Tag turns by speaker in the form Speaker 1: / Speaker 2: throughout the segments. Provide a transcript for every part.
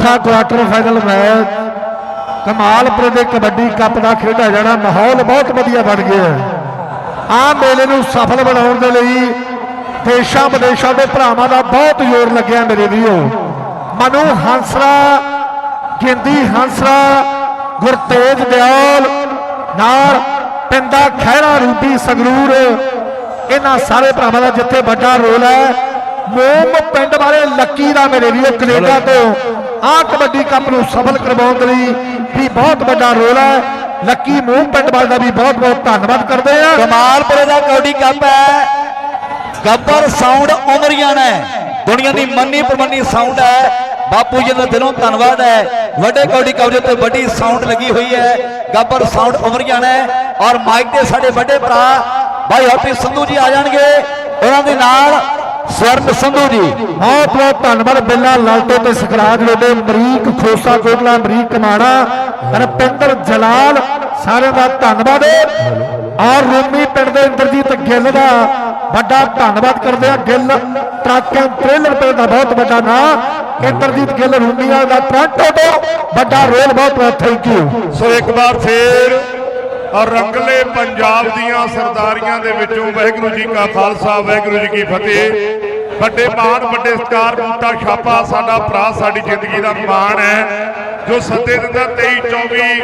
Speaker 1: ਚੌਥਾ quarter final match Kamalpur ਦੇ kabaddi cup ਦਾ ਖੇਡਿਆ ਜਾਣਾ, ਮਾਹੌਲ ਬਹੁਤ ਵਧੀਆ ਬਣ ਗਿਆ। ਹੈ ਆਹ ਮੇਲੇ ਨੂੰ ਸਫਲ ਬਣਾਉਣ ਦੇ ਲਈ ਦੇਸ਼ਾਂ ਵਿਦੇਸ਼ਾਂ ਦੇ ਭਰਾਵਾਂ ਦਾ ਬਹੁਤ ਜ਼ੋਰ ਲੱਗਿਆ ਮੇਰੇ ਵੀਰੋ। ਮਨੂ ਹੰਸਰਾ, ਗਿੰਦੀ ਹੰਸਰਾ, ਗੁਰਤੇਜ ਦਿਆਲ ਨਾਲ ਪਿੰਦਾ ਖਹਿਰਾ ਰੂਪੀ ਸੰਗਰੂਰ। ਇਹਨਾਂ ਸਾਰੇ ਭਰਾਵਾਂ ਦਾ ਜਿੱਥੇ ਵੱਡਾ ਰੋਲ ਹੈ ਮੋਮ ਪਿੰਡ ਵਾਲੇ ਲੱਕੀ ਦਾ ਮੇਰੇ ਵੀਰੋ, ਕੈਨੇਡਾ ਤੋਂ ਆਹ ਕਬੱਡੀ ਕੱਪ ਨੂੰ ਸਫਲ ਕਰਵਾਉਣ ਦੇ ਲਈ ਵੀ ਬਹੁਤ ਵੱਡਾ ਰੋਲ ਹੈ। ਲੱਕੀ ਮੋਮ ਪਿੰਡ ਵਾਲੇ ਦਾ ਵੀ ਬਹੁਤ ਬਹੁਤ ਧੰਨਵਾਦ ਕਰਦੇ ਆ
Speaker 2: ਕਮਾਲਪੁਰੇ ਦਾ ਕੌਡੀ ਕੱਪ ਹੈ। ਗੱਬਰ ਸਾਊਂਡ ਉਮਰੀਆਂ ਨੇ। ਦੁਨੀਆ ਦੀ ਮੰਨੀ ਪ੍ਰਮੰਨੀ ਸਾਊਂਡ ਹੈ। ਬਾਪੂ ਜੀ ਦਾ ਦਿਲੋਂ ਧੰਨਵਾਦ ਹੈ। ਵੱਡੇ ਕੌਡੀ ਕਬਜ਼ੇ ਤੇ ਵੱਡੀ ਸਾਊਂਡ ਲੱਗੀ ਹੋਈ ਹੈ। ਗੱਬਰ ਸਾਊਂਡ ਉਮਰੀਆਂ ਨੇ ਔਰ ਮਾਈਕ ਤੇ ਸਾਡੇ ਵੱਡੇ ਭਰਾ ਭਾਈ ਹਰਪ੍ਰੀਤ ਸੰਧੂ ਜੀ ਆ ਜਾਣਗੇ। ਉਹਨਾਂ ਦੇ ਨਾਲ ਸਵਰਨ ਸੰਧੂ ਜੀ,
Speaker 1: ਬਹੁਤ ਬਹੁਤ ਧੰਨਵਾਦ ਬਿੱਲਾ ਲਾਲਟੋ ਤੇ ਸਕਰਾਜ ਰੋਡੇ ਅਮਰੀਕ ਖੋਸਾ ਕੋਟਲਾ ਅਮਰੀਕ ਕਮਾਣਾ ਰਪਿੰਦਰ ਜਲਾਲ, ਸਾਰਿਆਂ ਦਾ ਧੰਨਵਾਦ। ਔਰ ਰੂਮੀ ਪਿੰਡ ਦੇ ਇੰਦਰਜੀਤ ਗਿੱਲ ਦਾ ਵੱਡਾ ਧੰਨਵਾਦ ਕਰਦੇ ਆ ਗਿੱਲ ਟਰੱਕ ਐਂਡ ਟ੍ਰੇਲਰ ਪਿੰਡ ਦਾ ਬਹੁਤ ਵੱਡਾ ਨਾਂ। ਇੰਦਰਜੀਤ ਗਿੱਲ ਰੂਮੀਆਂ ਦਾ ਟ੍ਰਾਂਟੋ ਤੋਂ ਵੱਡਾ ਰੋਲ ਬਹੁਤ ਬਹੁਤ ਥੈਂਕ ਯੂ
Speaker 3: ਸੋ ਇੱਕ ਵਾਰ ਫੇਰ ਔਰ ਰੰਗਲੇ ਪੰਜਾਬ ਦੀਆਂ ਸਰਦਾਰੀਆਂ ਦੇ ਵਿੱਚੋਂ ਵਾਹਿਗੁਰੂ ਜੀ ਕਾ ਖਾਲਸਾ, ਵਾਹਿਗੁਰੂ ਜੀ ਕੀ ਫਤਿਹ। ਵੱਡੇ ਮਾਣ, ਵੱਡੇ ਸਤਿਕਾਰ, ਬੂਟਾ ਛਾਪਾ ਸਾਡਾ ਭਰਾ, ਸਾਡੀ ਜ਼ਿੰਦਗੀ ਦਾ ਮਾਣ ਹੈ, ਜੋ ਸੱਦੇ ਦਿੰਦਾ 23 24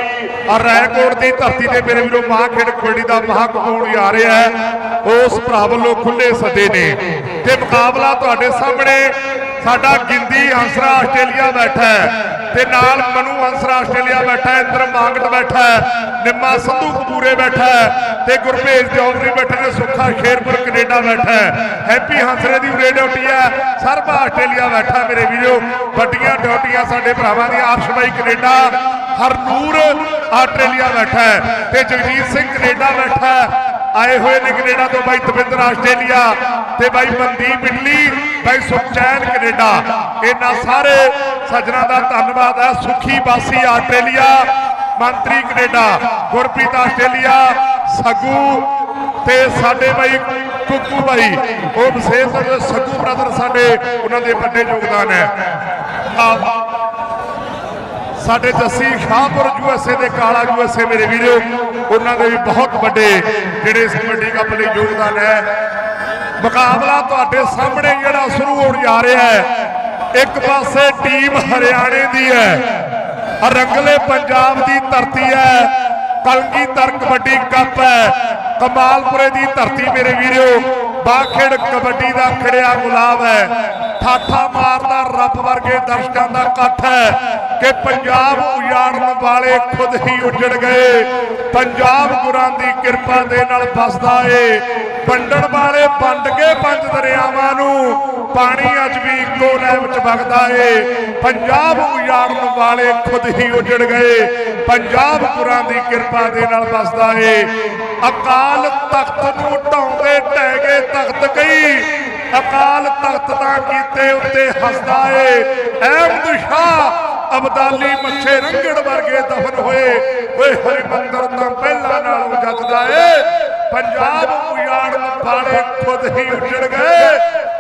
Speaker 3: ਔਰ ਰਾਏਕੋਟ ਦੀ ਧਰਤੀ ਤੇ ਮੇਰੇ ਵੀਰੋ ਮਾਂ ਖੇਡ ਕਬੱਡੀ ਦਾ ਮਹਾਕੁੰਭ ਆ ਰਿਹਾ ਹੈ, ਉਸ ਭਰਾ ਵੱਲੋਂ ਖੁੱਲੇ ਸੱਦੇ ਨੇ। ਤੇ ਮੁਕਾਬਲਾ ਤੁਹਾਡੇ ਸਾਹਮਣੇ, ਸਾਡਾ ਗਿੰਦੀ ਹੰਸਰਾ ਆਸਟ੍ਰੇਲੀਆ ਬੈਠਾ ਹੈ। ਤੇ ਨਾਲ ਮਨੂ ਹੰਸਰਾ ਆਸਟ੍ਰੇਲੀਆ ਬੈਠਾ ਹੈ ਇੰਦਰ ਮਾਂਗਟ ਬੈਠਾ ਹੈ, ਨਿੰਮਾ ਸੰਧੂ ਕਪੂਰੇ ਬੈਠਾ ਹੈ ਤੇ ਗੁਰਭੇਜ ਜੌਹਰੀ ਬੈਠੇ ਨੇ, ਸੁੱਖਾ ਸ਼ੇਰਪੁਰ ਕੈਨੇਡਾ ਬੈਠਾ ਹੈ। ਹੈਪੀ ਹੰਸਰੇ ਦੀ ਉਰੇ ਡਿਊਟੀ ਹੈ, ਸਰਬ ਆਸਟ੍ਰੇਲੀਆ ਬੈਠਾ ਮੇਰੇ ਵੀਰੋ। ਵੱਡੀਆਂ ਡਿਊਟੀਆਂ ਸਾਡੇ ਭਰਾਵਾਂ ਦੀਆਂ ਅਰਸ਼ਬਾਈ ਕੈਨੇਡਾ, ਹਰਨੂਰ ਆਸਟ੍ਰੇਲੀਆ ਬੈਠਾ ਹੈ ਤੇ ਜਗਜੀਤ ਸਿੰਘ ਕੈਨੇਡਾ ਬੈਠਾ ਹੈ। ਆਏ ਹੋਏ ਨੇ ਕੈਨੇਡਾ ਤੋਂ ਬਾਈ ਤਵਿੰਦਰ ਆਸਟ੍ਰੇਲੀਆ ਤੇ ਬਾਈ ਮਨਦੀਪ ਇਟਲੀ ਬਾਈ ਸੁਖਚੈਨ ਕੈਨੇਡਾ। ਇਹਨਾਂ ਸਾਰੇ ਸੱਜਣਾ ਦਾ ਧੰਨਵਾਦ ਹੈ। ਸੁਖੀ ਬਾਸੀ ਆਸਟ੍ਰੇਲੀਆ, ਮੰਤਰੀ ਕੈਨੇਡਾ, ਗੁਰਪ੍ਰੀਤ ਆਸਟ੍ਰੇਲੀਆ, ਸਗੂ ਤੇ ਸਾਡੇ ਬਾਈ ਕੁੱਕੂ ਬਾਈ। ਉਹ ਵਿਸ਼ੇਸ਼ ਸਗੂ ਬ੍ਰਦਰ ਸਾਡੇ, ਉਹਨਾਂ ਦੇ ਵੱਡੇ ਯੋਗਦਾਨ ਹੈ। ਸਾਡੇ ਜੱਸੀ ਸ਼ਾਹਪੁਰ ਯੂਐਸਏ ਦੇ ਕਾਲਾ ਯੂਐਸਏ ਮੇਰੇ ਵੀਰੋ, ਉਹਨਾਂ ਦੇ ਵੀ ਬਹੁਤ ਵੱਡੇ ਜਿਹੜੇ ਇਸ ਕਬੱਡੀ ਕੱਪ ਲਈ ਯੋਗਦਾਨ ਹੈ। ਮੁਕਾਬਲਾ ਤੁਹਾਡੇ ਸਾਹਮਣੇ ਜਿਹੜਾ ਸ਼ੁਰੂ ਹੋਣ ਜਾ ਰਿਹਾ ਹੈ। ਇੱਕ ਪਾਸੇ ਟੀਮ ਹਰਿਆਣੇ ਦੀ ਹੈ। ਔਰ ਰੰਗਲੇ ਪੰਜਾਬ ਦੀ ਧਰਤੀ ਹੈ। ਕਲਗੀਧਰ ਕਬੱਡੀ ਕੱਪ ਹੈ। ਕਮਾਲਪੁਰੇ ਦੀ ਧਰਤੀ ਮੇਰੇ ਵੀਰੋ। ਬਾਖੇੜ ਕਬੱਡੀ ਦਾ ਖੜਿਆ ਗੁਲਾਬ ਹੈ। ਠਾਠਾ ਮਾਰਦਾ ਰੱਬ ਵਰਗੇ ਦਰਸ਼ਕਾਂ ਦਾ ਇਕੱਠ ਹੈ ਕਿ ਪੰਜਾਬ ਉਜਾੜਨ ਵਾਲੇ ਖੁਦ ਹੀ ਉਜੜ ਗਏ। ਪੰਜਾਬ ਗੁਰਾਂ ਦੀ ਕਿਰਪਾ ਦੇ ਨਾਲ ਬਸਦਾ ਏ। ਵੰਡਣ ਵਾਲੇ ਵੰਡ ਕੇ ਪੰਜ ਦਰਿਆਵਾਂ ਨੂੰ ਪਾਣੀ ਅੱਜ ਵੀ ਇੱਕੋ ਲਹਿ ਵਿੱਚ ਵਗਦਾ ਏ। ਪੰਜਾਬ ਉਜਾੜਨ ਵਾਲੇ ਖੁਦ ਹੀ ਉਜੜ ਗਏ। ਪੰਜਾਬ ਗੁਰਾਂ ਦੀ ਕਿਰਪਾ ਦੇ ਨਾਲ ਵਸਦਾ ਏ। ਅਕਾਲ ਤਖਤ ਨੂੰ ਢਾਉਂਦੇ ਟਹਿ ਗਏ ਤਖਤ ਕਈ ਅਕਾਲ ਤਖਤ ਦਾ ਕੀਤੇ ਉੱਤੇ ਹੱਸਦਾ ਏ। ਅਹਿਮਦ ਸ਼ਾਹ ਅਬਦਾਲੀ ਮੱਛੇ ਰੰਗੜ ਵਰਗੇ ਦਫਨ ਹੋਏ। ਓਏ ਹਰਿਮੰਦਰ ਤਾਂ ਪਹਿਲਾਂ ਨਾਲੋਂ ਜੱਜਦਾ ਏ। ਪੰਜਾਬ ਉਜਾੜਨ ਵਾਲੇ ਖੁਦ ਹੀ ਉਜੜ ਗਏ।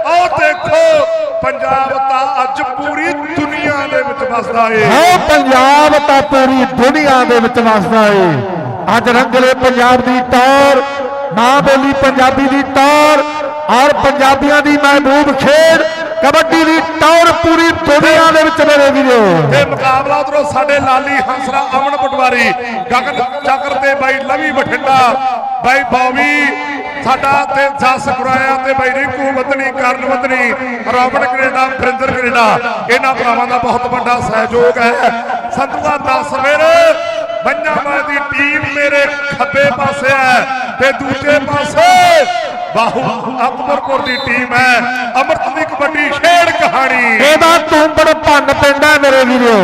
Speaker 3: ਆਹ ਦੇਖੋ, ਪੰਜਾਬ ਤਾਂ ਅੱਜ ਪੂਰੀ ਦੁਨੀਆ ਦੇ ਵਿੱਚ ਵਸਦਾ ਏ।
Speaker 1: ਹਾਂ, ਪੰਜਾਬ ਤਾਂ ਪੂਰੀ ਦੁਨੀਆ ਦੇ ਵਿੱਚ ਵਸਦਾ ਏ। ਅੱਜ ਰੰਗਲੇ ਪੰਜਾਬ ਦੀ ਤੌਰ, ਮਾਂ ਬੋਲੀ ਪੰਜਾਬੀ ਦੀ ਤੌਰ ਔਰ ਪੰਜਾਬੀਆਂ ਦੀ ਮਹਿਬੂਬ ਖੇਡ, ਕਬੱਡੀ ਦੀ ਟੌਰ ਪੂਰੀ ਦੁਨੀਆ ਦੇ ਵਿੱਚ ਮੇਰੇ ਵੀਰੋ।
Speaker 3: ਤੇ ਮੁਕਾਬਲਾ ਉਧਰੋਂ ਸਾਡੇ ਲਾਲੀ ਹੰਸਰਾ ਅਮਨ ਪਟਵਾਰੀ, ਗਗਨ ਚੱਕਰ ਤੇ ਬਾਈ ਲਵੀ ਬਠਿੰਡਾ, ਬਾਈ ਬੌਵੀ ਸਾਡਾ ਤੇ ਜਸ ਗੁਰਾਇਆ ਤੇ ਬਾਈ ਰਿੰਕੂ ਵਤਨੀ, ਕਰਨ ਵਤਨੀ, ਰੋਬਟ ਕੈਨੇਡਾ ਫਰਿੰਦਰ ਕੈਨੇਡਾ। ਇਹਨਾਂ ਭਰਾਵਾਂ ਦਾ ਬਹੁਤ ਵੱਡਾ ਸਹਿਯੋਗ ਹੈ। ਸੰਤੂਆ 10 ਵੇਰ ਬੰਜਾਮਾਂ ਦੀ ਟੀਮ ਮੇਰੇ ਖੱਬੇ ਪਾਸੇ ਹੈ ਤੇ ਦੂਜੇ ਪਾਸੇ ਬਾਹੂ ਅਕਬਰਪੁਰ ਦੀ ਟੀਮ ਹੈ। ਅਮਰਤ ਦੀ ਕਬੱਡੀ ਖੇਡ ਕਹਾਣੀ।
Speaker 1: ਇਹਦਾ ਤੁੰਬੜ ਭੰਨ ਪੈਂਦਾ ਮੇਰੇ ਵੀਰੋ।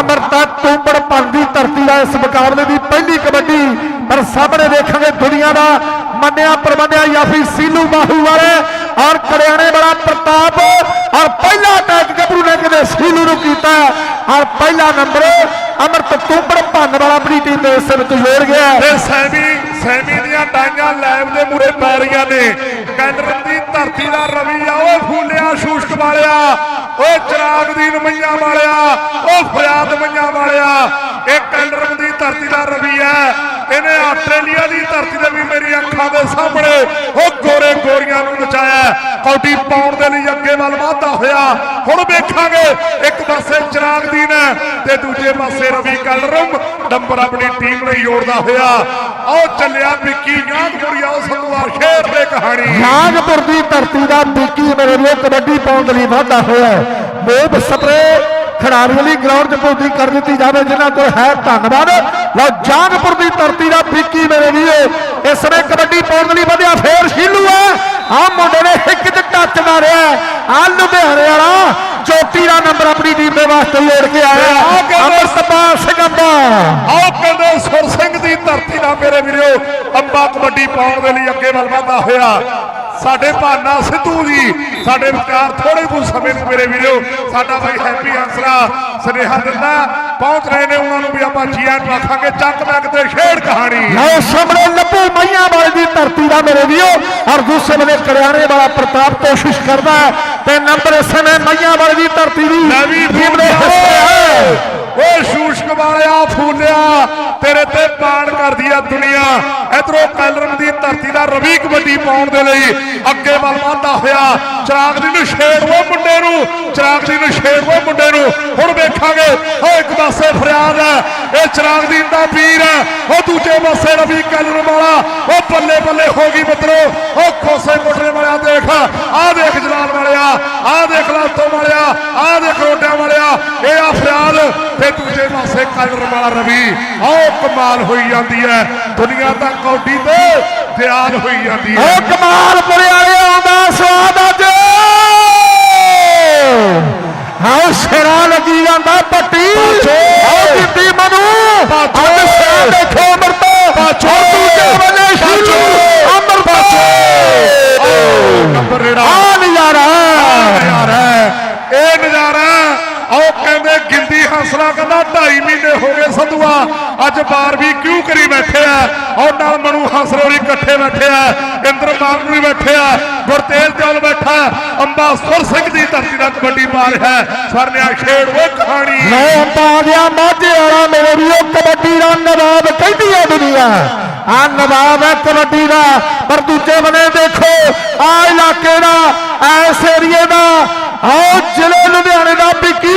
Speaker 1: ਅਮਰਤਾ ਤੁੰਬੜ ਭੰਨ ਦੀ ਧਰਤੀ ਦਾ ਇਸ ਮੁਕਾਬਲੇ ਦੀ ਪਹਿਲੀ ਕਬੱਡੀ ਪਰ ਸਾਹਮਣੇ ਦੇਖਾਂਗੇ ਦੁਨੀਆ ਦਾ ਮੰਨਿਆ ਪਰਮੰਨਿਆ ਯਾਫੀ ਸੀਲੂ ਬਾਹੂ ਵਾਲੇ ਔਰ ਕਰਿਆਣੇ ਵਾਲਾ ਪ੍ਰਤਾਪ ਔਰ ਪਹਿਲਾ ਅਟੈਕ ਗੱਭਰੂ ਨੇ ਕਿਤੇ ਸੀਲੂ ਨੂੰ ਕੀਤਾ ਔਰ ਪਹਿਲਾ ਨੰਬਰ ਅਮਰਤ ਤੁੰਬੜ ਭੰਨ ਵਾਲਾ ਆਪਣੀ ਟੀਮ ਦੇ ਇਸ ਵਿੱਚ ਜੋੜ ਗਿਆ?
Speaker 3: ਤੇ ਸੈਮੀ ਸੈਮੀ ਦੀਆਂ ਟਾਈਆਂ ਲੈਬ ਦੇ ਮੂਰੇ ਪੈ ਰਹੀਆਂ ਨੇ। ਕੈਂਡਰਨ ਦੀ ਧਰਤੀ ਦਾ ਰਵੀ ਆ, ਉਹ ਫੂਲਿਆ, ਸ਼ੂਸ਼ਕ ਵਾਲਿਆ। ਓ ਚਰਾਗਦੀਨ ਮਈਆਂ ਵਾਲਿਆ ਓ ਫਰਿਆਦ ਮਈਆਂ ਵਾਲਿਆ। ਇਹ ਕੈਲਰਮ ਦੀ ਧਰਤੀ ਦਾ ਰਵੀ ਹੈ। ਇਹਨੇ ਆਸਟ੍ਰੇਲੀਆ ਦੀ ਧਰਤੀ ਦੇ ਵੀ ਮੇਰੀ ਅੱਖਾਂ ਦੇ ਸਾਹਮਣੇ ਉਹ ਗੋਰੇ ਗੋਰੀਆਂ ਨੂੰ ਬਚਾਇਆ ਕੌਡੀ ਪਾਉਣ ਦੇ ਲਈ ਅੱਗੇ ਵੱਲ ਵਾਧਾ ਹੋਇਆ। ਹੁਣ ਵੇਖਾਂਗੇ, ਇੱਕ ਪਾਸੇ ਚਰਾਗਦੀਨ ਹੈ ਤੇ ਦੂਜੇ ਪਾਸੇ ਰਵੀ ਕੈਲਰਮ ਨੰਬਰ ਆਪਣੀ ਟੀਮ ਲਈ ਜੋੜਦਾ ਹੋਇਆ। ਆਓ ਚੱਲਿਆ ਵਿੱਕੀ ਯਾਦਪੁਰੀਆ ਉਹ ਸੰਧੂਆ ਸ਼ੇਰ ਦੇ ਕਹਾਣੀ।
Speaker 1: ਨਾਗਪੁਰ ਦੀ ਧਰਤੀ ਦਾ ਬੀਕੀ ਮੇਰੇ ਲਈ ਕਬੱਡੀ ਪਾਉਣ ਦੇ ਲਈ ਵਾਧਾ ਹੋਇਆ ਹੈ। ਮੋਬ ਸਪਰੇ ਖਿਡਾਰੀਆਂ ਲਈ ਗਰਾਊਂਡ 'ਚ ਪੌਦੀ ਕਰ ਦਿੱਤੀ ਜਾਵੇ, ਜਿਨ੍ਹਾਂ ਕੋਲ ਹੈ ਧੰਨਵਾਦ। ਲਓ ਜਾਨਪੁਰ ਦੀ ਧਰਤੀ ਦਾ ਬੀਕੀ ਮੇਰੇ ਲਈ ਇਸ ਨੇ ਕਬੱਡੀ ਪਾਉਣ ਦੇ ਲਈ ਵਧਿਆ ਫੇਰ ਸ਼ੀਲੂ ਹੈ। ਆ ਮੁੰਡੇ ਨੇ ਇੱਕ 'ਚ ਟੱਚ ਮਾਰਿਆ ਆ ਲੁਧਿਆਣੇ ਵਾਲਾ ਚੋਟੀ ਦਾ ਨੰਬਰ ਆਪਣੀ ਟੀਮ ਦੇ ਵਾਸਤੇ ਜੋੜ ਕੇ ਆਇਆ। ਅਮਰਤਪਾਲ ਸਿੰਘ ਅੰਬਾ
Speaker 3: ਆਓ ਕਹਿੰਦੇ ਸੁਰ ਸਿੰਘ ਦੀ ਧਰਤੀ ਦਾ ਮੇਰੇ ਵੀਰੋ ਅੰਬਾ ਕਬੱਡੀ ਪਾਉਣ ਦੇ ਲਈ ਅੱਗੇ ਵੱਲ ਵਧਦਾ ਹੋਇਆ। ਸਾਡੇ ਭਾਨਾ ਸਿੱਧੂ ਜੀ ਸਾਡੇ ਵਿਚਾਰ ਥੋੜੇ ਕੁ ਸਮੇਂ ਨੂੰ ਮੇਰੇ ਵੀਰੋ ਸਾਡਾ ਭਾਈ ਹੈਪੀ ਆਂਸਰਾ ਸੁਨੇਹਾ ਦਿੰਦਾ। ਪਹੁੰਚ ਰਹੇ ਨੇ ਉਹਨਾਂ ਨੂੰ ਵੀ ਆਪਾਂ ਜੀਆਂ ਨੂੰ ਆਖਾਂਗੇ ਚੱਕ ਬੈਕ ਤੇ ਖੇਡ ਕਹਾਣੀ।
Speaker 1: ਲਓ ਸਾਹਮਣੇ ਲੱਭੂ ਮਈਆਂ ਵਾਲੇ ਦੀ ਧਰਤੀ ਦਾ ਮੇਰੇ ਵੀਰੋ ਔਰ ਦੂਸਰੇ ਬੰਨੇ ਕਰਿਆਣੇ ਵਾਲਾ ਪ੍ਰਤਾਪ ਕੋਸ਼ਿਸ਼ ਕਰਦਾ ਤੇ ਨੰਬਰ ਇਸ ਸਮੇਂ ਮਈਆਂ ਵਾਲੇ ਦੀ ਧਰਤੀ ਦੀ
Speaker 3: ਲੈ ਵੀ
Speaker 1: ਟੀਮ ਦੇ ਹਿੱਸੇ ਹੈ।
Speaker 3: ਓ ਸ਼ੂਸ਼ਕ ਵਾਲਿਆ, ਫੂਲਿਆ, ਤੇਰੇ ਤੇ ਬਾਣ ਕਰਦੀ ਆ ਦੁਨੀਆ। ਇਧਰੋਂ ਕੈਲਰਮ ਦੀ ਧਰਤੀ ਦਾ ਰਵੀ ਕਬੱਡੀ ਪਾਉਣ ਦੇ ਲਈ ਅੱਗੇ ਵੱਲ ਵਧਦਾ ਹੋਇਆ ਚਰਾਗ ਦੀ ਨੂੰ ਛੇੜ ਉਹ ਮੁੰਡੇ ਨੂੰ, ਚਰਾਗ ਦੀ ਨੂੰ ਛੇੜ ਉਹ ਮੁੰਡੇ ਨੂੰ। ਹੁਣ ਵੇਖਾਂਗੇ ਓ ਇੱਕ ਪਾਸੇ ਫਰਿਆਦ ਹੈ, ਇਹ ਚਰਾਗ ਦੀ ਦਾ ਪੀਰ ਹੈ। ਉਹ ਦੂਜੇ ਪਾਸੇ ਰਵੀ ਕੈਲਰਮ ਵਾਲਾ, ਉਹ ਬੱਲੇ ਬੱਲੇ ਹੋ ਗਈ ਮਿੱਤਰੋ। ਉਹ ਖੋਸੇ ਕੋਟਲੇ ਵਾਲਿਆ ਦੇਖ, ਆਹ ਦੇਖ ਜਲਾਲ ਵਾਲਿਆ, ਆਹ ਦੇਖ ਲਾਤੋ ਵਾਲਿਆ, ਆਹ ਦੇਖ ਰੋਡਿਆਂ ਵਾਲਿਆ। ਇਹ ਆ ਤੇ ਦੂਜੇ ਪਾਸੇ ਕਲਰ ਵਾਲਾ ਰਵੀ ਆਹ ਕਮਾਲ ਹੋਈ ਜਾਂਦੀ ਹੈ। ਦੁਨੀਆ ਤਾਂ ਕੌਡੀ ਤੇ ਦਿਆਲ ਹੋਈ ਜਾਂਦੀ ਹੈ।
Speaker 1: ਓ ਕਮਾਲ ਵਾਲੇ ਆਉਂਦਾ ਸਵਾਦ ਅੱਜ। ਹਾਂ ਸਿਰਾ ਲੱਗੀ ਜਾਂਦਾ ਪੱਟੀ। ਓ ਦਿੱਤੀ ਮਨੂ। ਅੱਜ ਸਿਰਾ ਦੇਖੋ ਅਮਰਤ। ਔਰ ਦੂਜੇ ਬੰਨੇ ਸ਼ੀਲੂ ਅਮਰਤ। ਆ ਨਜ਼ਾਰਾ।
Speaker 3: ਨਜ਼ਾਰਾ। ਹੈ। ਇਹ ਨਜ਼ਾਰਾ ਕਹਿੰਦੇ ਗਿੰਦੀ ਹੰਸਲਾ ਕਹਿੰਦਾ 2.5 ਮਹੀਨੇ ਹੋ ਗਏ ਸੰਧੂਆ। ਅੱਜ ਬਾਰ ਵੀ ਕਿਉਂ ਕਰੀ ਬੈਠੇ ਆ? ਔਰ ਨਾਲ ਮਨੂ ਹੰਸਲੋਰੀ ਇਕੱਠੇ ਬੈਠੇ ਆ। ਇੰਦਰ ਮਾਨ ਵੀ ਬੈਠੇ ਆ। ਗੁਰਤੇਜ ਦਿਓਲ ਬੈਠਾ। ਅੰਬਾ ਸਿੰਘ ਦੀ ਧਰਤੀ ਦਾ ਕਬੱਡੀ ਪਾ ਰਿਹਾ ਸਰਨਿਆ ਖੇਡ ਉਹ ਕਹਾਣੀ।
Speaker 1: ਮੈਂ ਪਾ ਮਾਝੇ ਵਾਲਾ ਮੇਰੇ ਵੀਰੋ ਕਬੱਡੀ ਦਾ ਨਵਾਬ ਕਹਿੰਦੀ ਹੈ ਦੁਨੀਆ। ਆ ਨਵਾਬ ਹੈ ਕਬੱਡੀ ਦਾ। ਪਰ ਦੂਜੇ ਬਨੇ ਦੇਖੋ, ਆ ਇਲਾਕੇ ਦਾ ਐਸ ਏਰੀਏ ਦਾ ਆਓ ਜ਼ਿਲ੍ਹੇ ਲੁਧਿਆਣੇ ਦਾ ਵੀ ਕੀ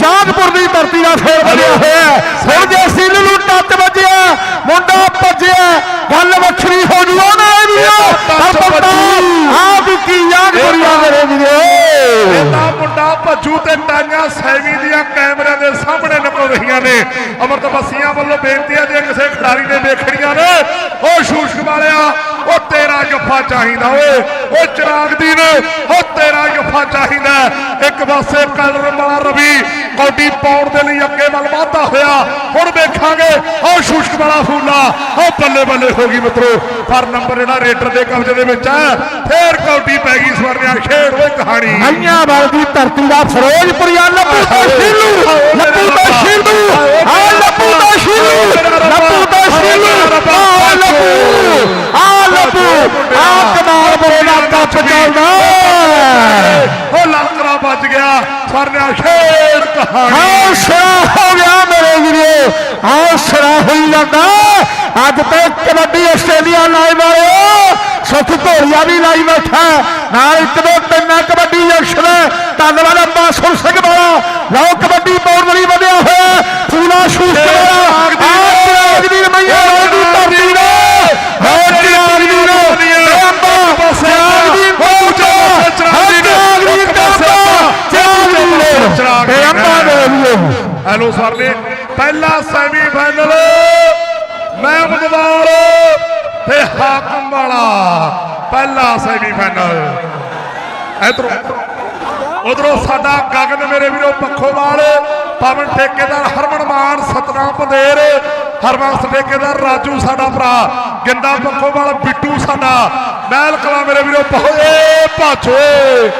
Speaker 1: ਯਾਦਪੁਰ ਦੀ ਧਰਤੀ ਦਾ ਫੇਰ ਬਣਿਆ ਹੋਇਆ। ਹੁਣ ਜੇ ਸੀਲ ਨੂੰ ਟੱਚ ਵੱਜਿਆ ਮੁੰਡਾ ਭੱਜਿਆ ਗੱਲ ਵੱਖਰੀ ਹੋ ਜੂ ਉਹਨੇ ਮੇਰੇ ਵੀਰੋ
Speaker 3: ਇਹਦਾ ਮੁੰਡਾ ਭੱਜੂ ਤੇ ਟਾਈਆਂ ਸੈਵੀ ਦੀਆਂ ਕੈਮਰਿਆਂ ਦੇ ਸਾਹਮਣੇ ਨਿਕਲ ਰਹੀਆਂ ਨੇ। ਅਮਰਤ ਬਸੀਆਂ ਵੱਲੋਂ ਬੇਨਤੀ ਹੈ ਜੇ ਕਿਸੇ ਖਿਡਾਰੀ ਨੇ ਵੇਖਣੀਆਂ ਨੇ ਉਹ ਸ਼ੂਸ਼ਕ ਵਾਲਿਆ ਉਹ ਤੇਰਾ ਜੱਫਾ ਚਾਹੀਦਾ ਓਏ ਉਹ ਚਿਰਾਗ ਦੀ ਨੇ ਉਹ ਤੇਰਾ ਜੱਫਾ ਚਾਹੀਦਾ ਇੱਕ ਪਾਸੇ ਕਲਰ ਵਾਲਾ ਰਵੀ ਕੌਡੀ ਪਾਉਣ ਦੇ ਲਈ ਅੱਗੇ ਵੱਲ ਵਾਧਾ ਹੋਇਆ ਹੁਣ ਵੇਖਾਂਗੇ ਉਹ ਸ਼ੂਸ਼ਕ ਵਾਲਾ ਫੂਲਾ ਉਹ ਬੱਲੇ ਬੱਲੇ ਹੋ ਗਈ ਮਿੱਤਰੋ ਪਰ ਨੰਬਰ ਜਿਹੜਾ ਰੇਡਰ ਦੇ ਕਬਜ਼ੇ ਦੇ ਵਿੱਚ ਹੈ ਫੇਰ ਕੌਡੀ ਪੈ ਗਈ ਸਵਰਨਿਆ ਖੇਡ ਓਏ ਕਹਾਣੀ
Speaker 1: ਅੰਨਿਆਂ ਵਾਲ ਦੀ ਧਰਤੀ ਦਾ ਫਿਰੋਜ਼ਪੁਰੀਆ ਲੱਭੂ ਦਾ ਸ਼ੀਲੂ ਲੱਭੂ ਦਾ ਸ਼ੀਲੂ ਆ ਲੱਭੂ ਦਾ ਸ਼ੀਲੂ ਲੱਭੂ ਦਾ ਸ਼ੀਲੂ ਆ ਲੱਭੂ ਆ ਲੱਭੂ ਆ ਕਮਾਲ ਬੋਲਾ ਕੱਪ ਚੱਲਦਾ।
Speaker 3: ਉਹ ਲਾਕਰਾ ਵੱਜ ਗਿਆ। ਸਰਨਿਆ ਖੇਡ ਕਹਾਣੀ।
Speaker 1: ਹਾਂ ਸਿਰਾ ਹੋ ਗਿਆ ਮੇਰੇ ਵੀਰੋ। ਹਾਂ ਸਿਰਾ ਹੋਈ ਜਾਂਦਾ। ਅੱਜ ਤੇ ਕਬੱਡੀ ਆਸਟ੍ਰੇਲੀਆ ਲਾਈਵ ਵਾਲਿਓ ਸੁਖ ਘੋੜੀਆ ਵੀ ਲਾਈ ਬੈਠਾ। ਨਾਲ ਇੱਕ ਦੋ ਤਿੰਨ ਕਬੱਡੀ ਜੰਕਸ਼ਨ ਧੰਨਵਾਦ ਅੰਬਾ ਸੁਰ ਸਿੰਘ ਵਾਲਾ। ਲਓ ਕਬੱਡੀ ਪਾਉਣ ਲਈ ਵਧਿਆ ਹੋਇਆ ਪੂਰਾ ਸ਼ੂਸ ਵਾਲਾ ਆ ਚਿਰਾਗਦੀਨ ਮਈਆ ਦੀ ਧਰਤੀ ਦਾ ਹੋ ਚਿਰਾਗਦੀਨ ਤੇ ਅੰਬਾ ਚਿਰਾਗਦੀਨ ਤੋਂ ਚਿਰਾਗਦੀਨ ਚਿਰਾਗਦੀਨ ਦਾ ਅੰਬਾ ਚਿਰਾਗਦੀਨ ਤੇ ਅੰਬਾ ਦੇ ਵੀਰੋ
Speaker 3: ਹੈਲੋ ਸਰ ਨੇ ਪਹਿਲਾ ਸੈਮੀਫਾਈਨਲ ਮਹਿਮਦਵਾਲ ਤੇ ਹਾਕਮ ਵਾਲਾ। ਪਹਿਲਾ ਸੈਮੀਫਾਈਨਲ ਇਧਰੋਂ, ਉਧਰੋਂ ਸਾਡਾ ਗਗਨ ਮੇਰੇ ਵੀਰੋ ਪੱਖੋਵਾਲ, ਪਵਨ ਠੇਕੇਦਾਰ ਹਰਮਨ ਮਾਨ, ਸਤਨਾਮ ਪੰਦੇਰ ਹਰਵੰਸ ਠੇਕੇਦਾਰ ਰਾਜੂ ਸਾਡਾ ਭਰਾ, ਗਿੰਦਾ ਪੱਖੋਵਾਲ, ਬਿੱਟੂ ਸਾਡਾ। ਮਹਿਲ ਕਲਾ ਮੇਰੇ ਵੀਰੋ ਪਹੋਏ ਭਾਜੋਏ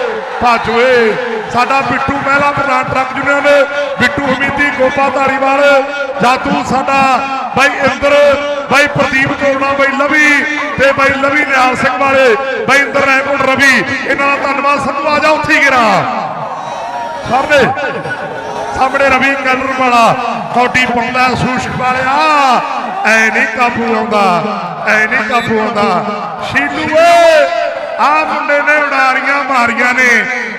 Speaker 3: ਭਾਜੋਏ। ਸਾਡਾ ਬਿੱਟੂ ਪਹਿਲਾ ਪ੍ਰਧਾਨ ਟਰੱਕ ਯੂਨੀਅਨ ਬਿੱਟੂ ਹਮੀਦੀ ਗੋਪਾ ਧਾਰੀਵਾਲ ਜਾਦੂ ਸਾਡਾ ਬਾਈ ਇੰਦਰ, ਬਾਈ ਪ੍ਰਦੀਪ ਚੋਣਾ ਬਾਈ ਲਵੀ ਤੇ ਬਾਈ ਲਵੀ ਨਿਹਾਲ ਸਿੰਘ ਵਾਲੇ, ਬਾਈ ਇੰਦਰ ਰਹਿਮੁੰਡ ਰਵੀ, ਇਹਨਾਂ ਦਾ ਧੰਨਵਾਦ ਸੰਧੂ ਆ ਜਾ ਉੱਥੇ ਗਿਰਾ ਸਾਹਮਣੇ ਸਾਹਮਣੇ ਰਵੀ ਕਲਰ ਵਾਲਾ, ਕੌਡੀ ਪਾਉਂਦਾ, ਸੂਸ਼ਕ ਵਾਲਿਆ, ਐ ਨਹੀਂ ਕਾਬੂ ਆਉਂਦਾ, ਐ ਨਹੀਂ ਕਾਬੂ ਆਉਂਦਾ। ਸ਼ੀਲੂ ਏ ਆ ਮੁੰਡੇ ਨੇ ਉਡਾਰੀਆਂ ਮਾਰੀਆਂ ਨੇ।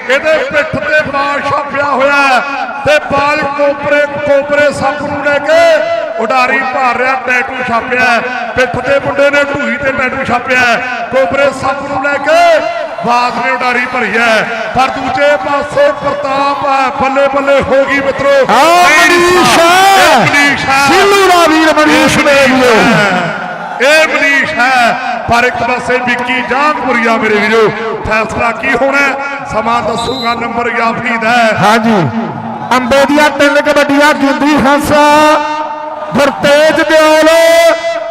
Speaker 3: ਇਹਦੇ ਪਿੱਠ ਤੇ ਬਾਲ ਛਾਪਿਆ ਹੋਇਆ ਤੇ ਬਾਲ ਕੋਪਰੇ ਕੋਪਰੇ ਸੱਪ ਨੂੰ ਲੈ ਕੇ ਉਡਾਰੀ ਭਾਰ ਰਿਹਾ ਟੈਟੂ ਛਾਪਿਆ। ਪਿੱਠ ਤੇ ਮੁੰਡੇ ਨੇ ਢੂਈ ਤੇ ਟੈਟੂ ਛਾਪਿਆ। ਕੋਪਰੇ ਸੱਪ ਨੂੰ ਲੈ ਕੇ ਬਾਸ ਨੇ ਉਡਾਰੀ ਭਰੀ ਹੈ। ਪਰ ਦੂਜੇ ਪਾਸੇ ਪ੍ਰਤਾਪ ਹੈ ਬੱਲੇ ਬੱਲੇ ਹੋ ਗਈ ਮਿੱਤਰੋ।
Speaker 1: ਆ ਮਨੀਸ਼ ਸਿੱਲੂ ਦਾ ਵੀਰ ਮਨੀਸ਼ ਮੇਰੀਓ
Speaker 3: ਇਹ ਮਨੀਸ਼ ਹੈ। ਪਰ ਇੱਕ ਪਾਸੇ ਵਿੱਕੀ ਜਾਗਪੁਰੀਆ ਮੇਰੇ ਵੀਰੋ, ਫੈਸਲਾ ਕੀ ਹੋਣਾ ਸਮਾਂ ਦੱਸੂਗਾ, ਨੰਬਰ ਯਾਫੀਦ ਹੈ।
Speaker 1: ਹਾਂਜੀ। ਅੰਬੇ ਦੀਆਂ ਤਿੰਨ ਕਬੱਡੀਆਂ ਜਿੰਦੀ ਹੰਸਾ ਗੁਰਤੇਜ ਦਿਓਲ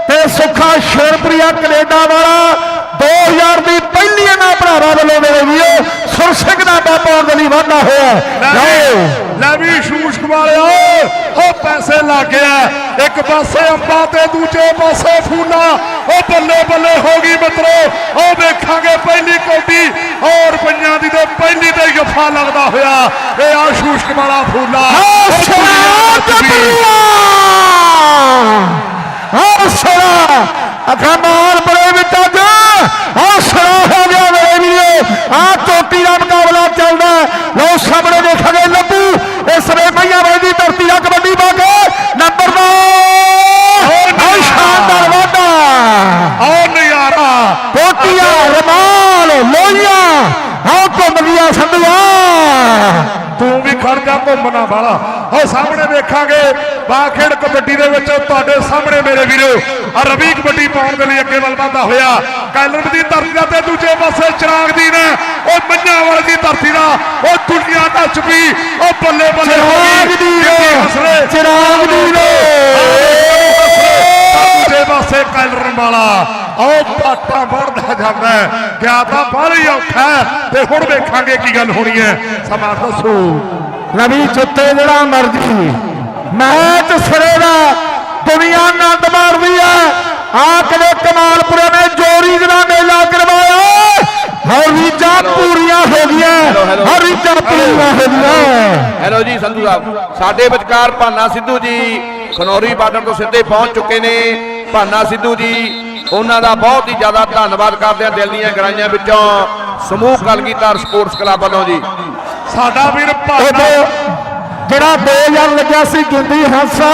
Speaker 1: ਤੇ ਸੁਖਾ ਸ਼ੇਰਪ੍ਰਿਆ ਕੈਨੇਡਾ ਵਾਲਾ। 2000 ਦੀ ਪਹਿਲੀ ਇਹਨਾਂ ਭਰਾਵਾਂ ਵੱਲੋਂ ਮੇਰੇ ਵੀਰੋ ਸੁਰ ਸਿੰਘ ਦਾ ਪਾਉਣ ਦੇ ਲਈ ਵਾਧਾ ਹੋਇਆ
Speaker 3: ਲੈ
Speaker 1: ਜਾਓ
Speaker 3: ਵੀ- ਲੈ ਵੀ ਸ਼ੂਸ਼ਕ ਵਾਲਿਓ ਉਹ ਪੈਸੇ ਲੱਗ ਗਿਆ। ਇੱਕ ਪਾਸੇ ਅੰਬਾ ਤੇ ਦੂਜੇ ਪਾਸੇ ਫੂਲਾ। ਉਹ ਬੱਲੇ ਬੱਲੇ ਹੋ ਗਈ ਮਿੱਤਰੋ। ਉਹ ਵੇਖਾਂਗੇ ਪਹਿਲੀ ਕੌਡੀ। ਔਰ ਪੰਜਾਂ ਦੀ ਤੇ ਪਹਿਲੀ ਤੇ ਜਫਾ ਲੱਗਦਾ ਹੋਇਆ। ਇਹ ਆ ਸ਼ੂਸ਼ਕ ਵਾਲਾ ਫੂਲਾ। ਉਹ ਦੁਨੀਆ
Speaker 1: ਹੌਸਲਾ ਅਖਮਾਲ ਬੜੇ ਵਿੱਚ ਅੱਜ। ਹੌਸਲਾ ਹੋ ਗਿਆ ਮੇਰੇ ਵੀਰੋ। ਆ ਚੋਟੀ ਦਾ ਮੁਕਾਬਲਾ ਚੱਲਦਾ। ਲਓ ਸਾਹਮਣੇ ਦੇਖਾਂਗੇ ਲੱਭੂ। ਇਸ ਵੇ ਮਈਆਂ ਵਾਲੀ ਦੀ ਧਰਤੀ ਦਾ ਕਬੱਡੀ ਕੇ ਨੰਬਰ 2 ਆ? ਸ਼ਾਨਦਾਰ ਵਾਧਾ।
Speaker 3: ਆਹ ਨਜ਼ਾਰਾ।
Speaker 1: ਕੋਟੀਆਂ ਰਮਾਲ ਲੋਈਆਂ ਆ ਘੁੰਮਦੀਆਂ ਸੰਧੀਆਂ।
Speaker 3: ਤੂੰ ਵੀ ਖੜ ਜਾ ਘੁੰਮਣਾ ਵਾਲਾ। ਉਹ ਸਾਹਮਣੇ ਵੇਖਾਂਗੇ। ਬਾਖੇੜ ਕਬੱਡੀ ਦੇ ਵਿੱਚ ਤੁਹਾਡੇ ਸਾਹਮਣੇ ਮੇਰੇ ਵੀਰੋ ਆ ਰਵੀ ਕਬੱਡੀ ਪਾਉਣ ਦੇ ਲਈ ਅੱਗੇ ਵੱਲ ਵਧਦਾ ਹੋਇਆ ਕੈਲਰ ਦੀ ਧਰਤੀ ਦਾ ਤੇ ਦੂਜੇ ਪਾਸੇ ਚਿਰਾਗ ਦੀ ਨੇ ਉਹ ਮੰਝਾਂ ਵਾਲੇ ਦੀ ਧਰਤੀ ਦਾ ਉਹ ਦੁਨੀਆ ਦਾ ਚੁਪੀ ਉਹ ਬੱਲੇ ਬੱਲੇ
Speaker 1: ਚਿਰਾਗ ਦੀ
Speaker 3: ਹਸਰੇ
Speaker 1: ਚਿਰਾਗ ਦੀ ਨੇ
Speaker 3: ਦੂਜੇ ਪਾਸੇ ਕੈਲਰ ਵਾਲਾ ਉਹ ਪਾਟਾ ਵੜਦਾ ਜਾਂਦਾ ਗਿਆ ਤਾਂ ਬਾਹਰ ਹੀ ਔਖਾ ਤੇ ਹੁਣ ਵੇਖਾਂਗੇ ਕੀ ਗੱਲ ਹੋਣੀ ਹੈ ਸਮਾਂ ਦੱਸੋ।
Speaker 1: ਰਵੀ ਚੁੱਤੇ ਜਿਹੜਾ ਮਰਜ਼ੀ। ਮੈਚ ਸਿਰੇ ਦਾ ਦੁਨੀਆ ਆਨੰਦ ਮਾਰਦੀ ਹੈ। ਆ ਕਦੇ ਕਮਾਲਪੁਰੇ ਨੇ ਜੋਰੀ ਦਾ ਮੇਲਾ ਕਰਵਾਇਆ। ਹਰ ਰੀਚਾਂ ਪੂਰੀਆਂ ਹੋ ਗਈਆਂ। ਹਰ ਰੀਚਾਂ ਪੂਰੀਆਂ ਹੋ ਗਈਆਂ।
Speaker 4: ਹੈਲੋ ਜੀ ਸੰਧੂ ਸਾਹਿਬ। ਸਾਡੇ ਵਿਚਕਾਰ ਭਾਨਾ ਸਿੱਧੂ ਜੀ ਖਨੌਰੀ ਬਾਰਡਰ ਤੋਂ ਸਿੱਧੇ ਪਹੁੰਚ ਚੁੱਕੇ ਨੇ। ਭਾਨਾ ਸਿੱਧੂ ਜੀ ਉਹਨਾਂ ਦਾ ਬਹੁਤ ਹੀ ਜ਼ਿਆਦਾ ਧੰਨਵਾਦ ਕਰਦੇ ਹਾਂ ਦਿਲ ਦੀਆਂ ਗਰਾਈਆਂ ਵਿੱਚੋਂ। ਸਮੂਹ ਕਲਗੀਧਰ ਸਪੋਰਟਸ ਕਲੱਬ ਵੱਲੋਂ ਜੀ।
Speaker 3: ਸਾਡਾ ਵੀਰ ਭਾਨਾ
Speaker 1: ਜਿਹੜਾ 2000 ਲੱਗਿਆ ਸੀ ਗਿੰਦੀ ਹੰਸਾ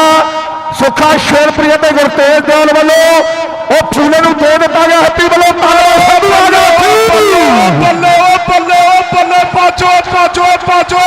Speaker 1: ਸੁਖਾ ਸ਼ੇਰਪ੍ਰਿਆ ਤੇ ਗੁਰਤੇਜ ਦਿਓਲ ਵੱਲੋਂ ਉਹ ਫੂਲੇ ਨੂੰ ਦੇ ਦਿੱਤਾ ਗਿਆ ਹੈਪੀ ਵੱਲੋਂ ਧੰਨਵਾਦ ਸੰਧੂ ਆ ਗਿਆ
Speaker 3: ਉਹ ਬੱਲੇ ਉਹ ਬੱਲੇ ਉਹ ਬੱਲੇ ਪਾਚੋ ਪਾਚੋ ਪਾਚੋ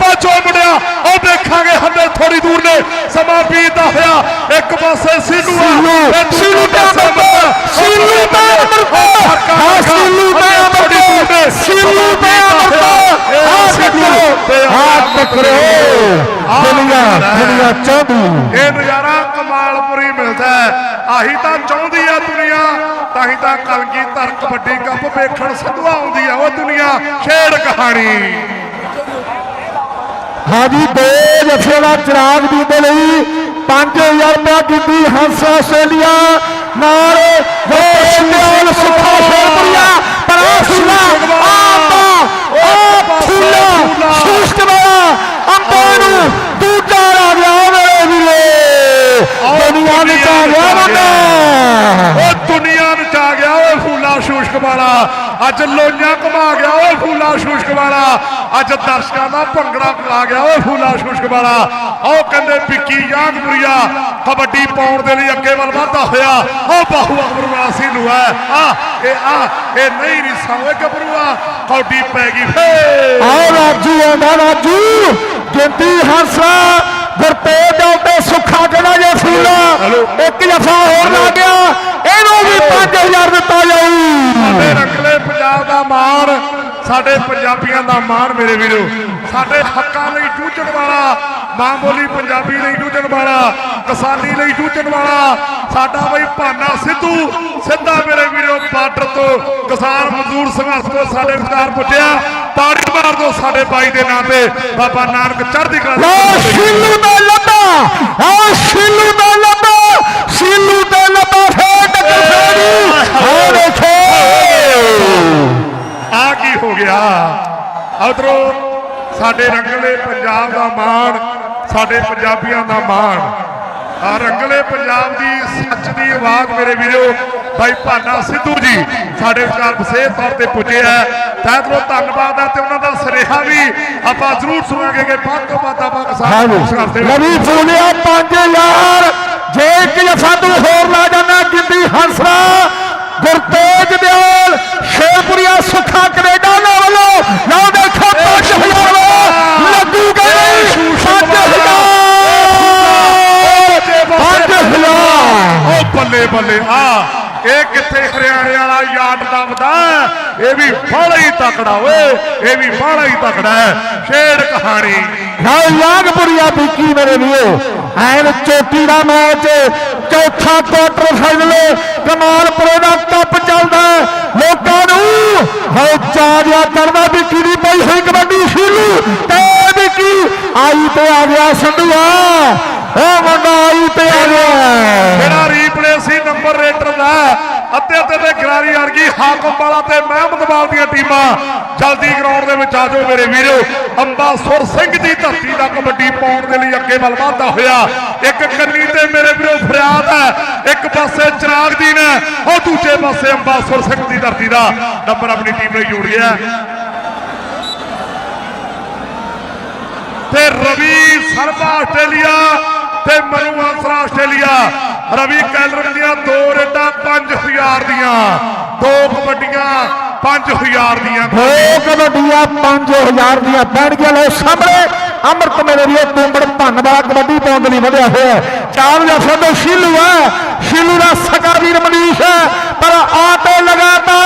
Speaker 3: ਪਾਚੋ ਮੁੰਡਿਆ ਉਹ ਦੇਖਾਂਗੇ ਹੰਦੇ ਥੋੜੀ ਦੂਰ ਨੇ ਸਮਾਂ ਬੀਤਦਾ ਹੋਇਆ ਇੱਕ ਪਾਸੇ ਸੀਨੂ ਆ
Speaker 1: ਸੀਲੂ
Speaker 3: ਤੇ ਦੂਜੇ
Speaker 1: ਸੀਲੂ ਤੇ
Speaker 3: ਪਾਸੇ
Speaker 1: ਅਮਰਪਾਲ ਸੀਲੂ ਤੇ ਅਮਰਪਾਲ ਹਾਂ ਸੀਲੂ ਤੇ ਅਮਰਪਾਲ ਸੀਲੂ ਤੇ ਅਮਰਪਾਲ ਆ ਟੱਕਰੋ ਆ ਟੱਕਰੋ ਦੁਨੀਆ ਦੁਨੀਆ ਚਾਹਦੀ
Speaker 3: ਇਹ ਨਜ਼ਾਰਾ ਕਮਾਲਪੁਰੀ ਮਿਲਦਾ ਹੈ। ਆਹੀ ਤਾਂ ਚਾਹੁੰਦੀ ਆ ਦੁਨੀਆ ਤਾਂ ਹੀ ਤਾਂ ਕਲਗੀ ਧਰ ਕਬੱਡੀ ਕੱਪ ਵੇਖਣ ਸੰਧਵਾ ਆਉਂਦੀ ਆ ਉਹ ਦੁਨੀਆ ਖੇਡ ਕਹਾਣੀ।
Speaker 1: ਹਾਂਜੀ ਦੋ ਦਾ ਚਿਰਾਗ ਦੀ ਦੇ ਲਈ 5000 ਰੁਪਇਆ ਕੀਤੀ ਹੰਸ ਆਸਟ੍ਰੇਲੀਆ। ਨਾਲ ਗੋਸ਼ਿਆਲ ਸੁਖਾ ਸ਼ੇਰਪੁਰੀਆ ਪਰਾਸੁਲਾ ਆਪਾ ਆ ਫੁੱਲਾ ਸੁਸ਼ਟਵਾ ਅੰਬਾ ਨੂੰ ਦੂਜਾ ਆ ਗਿਆ ਮੇਰੇ ਵੀਰੇ ਦੁਨੀਆ ਵਿੱਚ ਆ ਗਿਆ ਬੰਦਾ।
Speaker 3: ਉਹ ਦੁਨੀਆ ਨਚਾ ਗਿਆ ਓਏ ਫੂਲਾ ਸ਼ੂਸ਼ਕ ਵਾਲਾ। ਅੱਜ ਲੋਈਆਂ ਘਮਾ ਗਿਆ ਓਏ ਫੂਲਾ ਸ਼ੂਸ਼ਕ ਵਾਲਾ। ਅੱਜ ਦਰਸ਼ਕਾਂ ਦਾ ਭੰਗੜਾ ਪਾ ਗਿਆ ਓਏ ਫੂਲਾ ਸ਼ੂਸ਼ਕ ਵਾਲਾ। ਉਹ ਕਹਿੰਦੇ ਵਿੱਕੀ ਜਾਗਪੁਰੀਆ ਕਬੱਡੀ ਪਾਉਣ ਦੇ ਲਈ ਅੱਗੇ ਵੱਲ ਵਧਦਾ ਹੋਇਆ। ਉਹ ਬਾਹੂ ਅਮਰਵਾਸੀ ਨੂੰ ਹੈ ਆ ਇਹ ਆ ਇਹ ਨਹੀਂ ਰਿਸਾ ਓਏ ਗੱਭਰੂਆ ਕੌਡੀ ਪੈ ਗਈ ਫੇ।
Speaker 1: ਆਓ ਰਾਜੂ ਆਂਦਾ ਰਾਜੂ। ਗਿਣਤੀ ਹੰਸਾ। ਗੁਰਤੇਜ ਤੇ ਸੁੱਖਾ ਕਿਹੜਾ ਜੇ ਫੂਲਾ ਇੱਕ ਜਫਾ ਹੋਰ ਲਾ ਗਿਆ। ਇਹਨੂੰ ਵੀ 5000 ਦਿੱਤਾ ਜਾਊ।
Speaker 3: ਸਾਡੇ ਰੰਗਲੇ ਪੰਜਾਬ ਦਾ ਮਾਣ ਸਾਡੇ ਪੰਜਾਬੀਆਂ ਦਾ ਮਾਣ ਮੇਰੇ ਵੀਰੋ। ਸਾਡੇ ਹੱਕਾਂ ਲਈ ਜੂਝਣ ਵਾਲਾ ਮਾਂ ਬੋਲੀ ਪੰਜਾਬੀ ਲਈ ਜੂਝਣ ਵਾਲਾ ਕਿਸਾਨੀ ਲਈ ਜੂਝਣ ਵਾਲਾ ਸਾਡਾ ਬਈ ਭਾਨਾ ਸਿੱਧੂ ਸਿੱਧਾ ਮੇਰੇ ਵੀਰੋ ਬਾਰਡਰ ਤੋਂ ਕਿਸਾਨ ਮਜ਼ਦੂਰ ਸੰਘਰਸ਼ ਤੋਂ ਸਾਡੇ ਵਿਚਾਰ ਪੁੱਜਿਆ। ਤਾੜੀ ਮਾਰ ਦੋ ਸਾਡੇ ਬਾਈ ਦੇ ਨਾਂ ਤੇ। ਬਾਬਾ ਨਾਨਕ ਚੜ੍ਹਦੀ ਕਲਾ
Speaker 1: ਸ਼ੀਲੂ ਦਾ ਲੱਭਾ ਆ ਸ਼ੀਲੂ ਦਾ ਲੱਭਾ ਸ਼ੀਲੂ ਦਾ ਲੱਭਾ ਫੇਰ ਟੱਕਰ ਫੇਰੀ ਆ ਦੇਖੋ।
Speaker 3: ਆ ਕੀ ਹੋ ਗਿਆ? ਉਧਰੋਂ ਸਾਡੇ ਰੰਗਲੇ ਸਾਡੇ ਪੰਜਾਬੀਆਂ ਦਾ ਮਾਣ। ਆ ਰੰਗਲੇ ਪੰਜਾਬ ਦੀ ਸੱਚ ਦੀ ਆਵਾਜ਼ ਮੇਰੇ ਵੀਰੋ ਭਾਈ ਭਾਨਾ ਸਿੱਧੂ ਜੀ ਸਾਡੇ ਵਿਚਾਰ ਵਿਸ਼ੇਸ਼ ਤੌਰ ਤੇ ਪੁੱਜੇ ਆ। ਤਹਿ ਦਿਲੋਂ ਧੰਨਵਾਦ ਆ ਤੇ ਉਹਨਾਂ ਦਾ ਸੁਨੇਹਾ ਵੀ ਆਪਾਂ ਜ਼ਰੂਰ ਸੁਣਾਂਗੇ ਕਿ ਵੱਧ ਤੋਂ ਵੱਧ ਆਪਾਂ ਕਿਸਾਨ
Speaker 1: ਹਾਂਜੀ।
Speaker 3: ਨੂੰ ਕਰਦੇ
Speaker 1: ਲਵੀ ਫੂਲਿਆ 5000 ਜੇ ਇੱਕ ਜਫਾ ਤੂੰ ਹੋਰ ਲਾ ਜਾਣਾ ਗਿੰਦੀ ਹੰਸਰਾ ਗੁਰਤੇਜ ਦਿਆਲ ਸ਼ੇਪੁਰੀਆ ਸੁੱਖਾ ਕੈਨੇਡਾ ਨਾ ਵੱਲੋਂ ਨਾ ਦੇਖੋ 5000 ਲੱਗੂ ਗਏ 5000
Speaker 3: ਉਹ ਬੱਲੇ ਬੱਲੇ। ਆ, ਇਹ ਕਿੱਥੇ ਹਰਿਆਣੇ ਵਾਲਾ ਯਾਦ ਦਮਦਾ ਇਹ ਵੀ ਬਾਹਲਾ ਹੀ ਤਕੜਾ ਓਏ, ਇਹ ਵੀ ਬਾਹਲਾ ਹੀ ਤਕੜਾ ਹੈ। ਸ਼ੇਰ ਕਹਾਣੀ।
Speaker 1: ਨਾ ਲਾਗਪੁਰੀਆ ਬੀਕੀ ਮੇਰੇ ਵੀਓ ਐਨ ਚੋਟੀ ਦਾ ਮੈਚ, ਚੌਥਾ ਕੁਆਟਰ ਫਾਈਨਲ ਕਮਾਲਪੁਰੇ ਦਾ ਕੱਪ ਚੱਲਦਾ ਲੋਕਾਂ ਨੂੰ ਹੋ ਚਾਰਿਆ ਕਰਦਾ ਬੀਕੀ ਦੀ ਪਈ ਹੋਈ ਕਬੱਡੀ ਸ਼ੁਰੂ, ਤੇ ਬੀਕੀ ਆਈ ਤੇ ਆ ਗਿਆ ਸੰਧੂਆ। ਉਹ ਮੁੰਡਾ ਆਈ ਤੇ ਆ ਗਿਆ।
Speaker 3: ਜਿਹੜਾ ਰੀਪਲੇ ਸੀ ਨੰਬਰ ਰੇਟਰ ਦਾ, ਅੱਧੇ ਅੱਧੇ ਤੇ ਗਰਾਰੀ ਵਰਗੀ ਹਾਕਮ ਵਾਲਾ ਤੇ ਮਹਿਮਦਵਾਲ ਦੀਆਂ ਟੀਮਾਂ। ਜਲਦੀ ਗਰਾਊਂਡ ਦੇ ਵਿੱਚ ਆ ਜਾਓ ਮੇਰੇ ਵੀਰੋ। ਅੰਬਾਸੁਰ ਸਿੰਘ ਦੀ ਧਰਤੀ ਦਾ ਕਬੱਡੀ ਪਾਉਣ ਦੇ ਲਈ ਅੱਗੇ ਵੱਲ ਵਧਦਾ ਹੋਇਆ। ਇੱਕ ਕੰਨੀ ਤੇ ਮੇਰੇ ਵੀਰੋ ਫਰਿਆਦ ਹੈ। ਇੱਕ ਪਾਸੇ ਚਿਰਾਗ ਦੀ ਨੇ ਉਹ ਦੂਜੇ ਪਾਸੇ ਅੰਬਾਸੁਰ ਸਿੰਘ ਦੀ ਧਰਤੀ ਦਾ ਨੰਬਰ ਆਪਣੀ ਟੀਮ ਲਈ ਜੋੜ ਗਿਆ। ਤੇ ਰਵੀ ਸਰਬਾ ਆਸਟ੍ਰੇਲੀਆ ਤੇ ਮਨੂ ਆਸਰਾ ਆਸਟ੍ਰੇਲੀਆ। ਰਵੀ ਕੈਲਰਨ ਦੀਆਂ ਦੋ ਰੇਡਾਂ 5000 ਦੀਆਂ। ਦੋ ਕਬੱਡੀਆਂ 5000 ਦੀਆਂ।
Speaker 1: ਦੋ ਕਬੱਡੀਆਂ 5000 ਦੀਆਂ ਬੈਠ ਗਿਆ ਲੋ ਸਾਹਮਣੇ। ਅੰਮ੍ਰਿਤ ਮੇਰੇ ਲਈ ਤੁੰਬੜ ਭੰਨ ਵਾਲਾ ਕਬੱਡੀ ਪਾਉਣ ਲਈ ਵਧਿਆ ਹੋਇਆ ਹੈ। ਚਾਰ ਜਫੇ ਤੋਂ ਸ਼ੀਲੂ ਹੈ। ਸ਼ੀਲੂ ਦਾ ਸਕਾ ਵੀਰ ਮਨੀਸ਼ ਹੈ। ਪਰ ਆਟੋ ਲਗਾਤਾਰ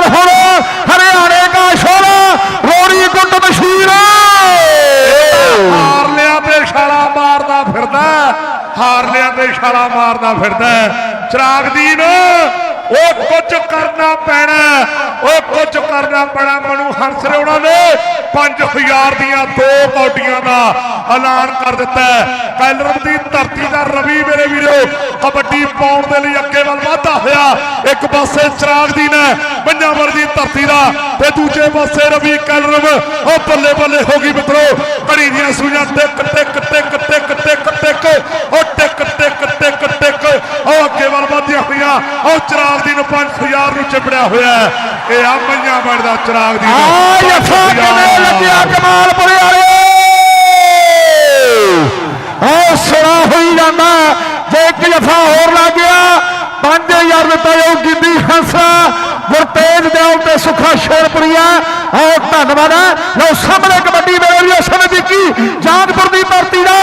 Speaker 3: ਛਾਲਾ ਮਾਰਦਾ ਫਿਰਦਾ ਚਿਰਾਗਦੀਨ ਉਹ ਕੁਝ ਕਰਨਾ ਪੈਣਾ ਉਹ ਕੁਝ ਕਰਨਾ ਪੈਣਾ, ਮਨੂ ਹੰਸਰੇ ਉਹਨਾਂ ਨੇ। 5000 ਦੀਆਂ ਦੋ ਕੌਡੀਆਂ ਦਾ ਐਲਾਨ ਕਰ ਦਿੱਤਾ ਹੈ। ਕੈਲਰਨ ਦੀ ਧਰਤੀ ਦਾ ਰਵੀ ਮੇਰੇ ਵੀਰੋ, ਕਬੱਡੀ ਪਾਉਣ ਦੇ ਲਈ ਅੱਗੇ ਵੱਲ ਵਧਦਾ ਹੋਇਆ ਇੱਕ ਪਾਸੇ ਚਿਰਾਗਦੀਨ ਹੈ ਪੰਜਾਬਰ ਦੀ ਧਰਤੀ ਦਾ ਤੇ ਦੂਜੇ ਪਾਸੇ ਰਵੀ ਕੈਲਰਮ ਉਹ ਬੱਲੇ ਬੱਲੇ ਹੋ ਗਈ ਮਿੱਤਰੋ, ਘੜੀ ਦੀਆਂ ਸੂਈਆਂ ਟਿਕ ਟਿਕ ਟਿਕ ਟਿਕ ਟਿਕ ਟਿਕ, ਉਹ ਟਿਕ ਟਿਕ ਟਿਕ ਟਿਕ ਉਹ ਅੱਗੇ ਵੱਲ ਵਧਦੀਆਂ ਹੋਈਆਂ ਉਹ ਚਿਰਾਗ ਦੀ ਨੂੰ 5000 ਨੂੰ ਚਿਪੜਿਆ ਹੋਇਆ। ਇਹ ਆ ਮਈਆਂ ਬਣਦਾ ਚਿਰਾਗ ਦੀ।
Speaker 1: ਆ ਯਫਾ ਕਿਵੇਂ ਲੱਗਿਆ ਕਮਾਲਪੁਰੇ ਵਾਲੇ ਆ ਸੜਾ ਹੋਈ ਜਾਂਦਾ ਜੇ ਇੱਕ ਜਫਾ ਹੋਰ ਲੱਗ ਗਿਆ 5000 ਦਿੱਤਾ ਜਾਊ ਗਿੱਦੀ ਹੰਸਾ ਗੁਰਤੇਜ ਦਿਆਲ ਤੇ ਸੁਖਾ ਸ਼ੇਰਪੁਰੀਆ। ਆਹ ਧੰਨਵਾਦ ਲਓ ਸਾਹਮਣੇ ਕਬੱਡੀ ਮੇਰੇ ਲਈ ਸਮਝ ਕੀ ਜਾਨਪੁਰ ਦੀ ਧਰਤੀ ਦਾ।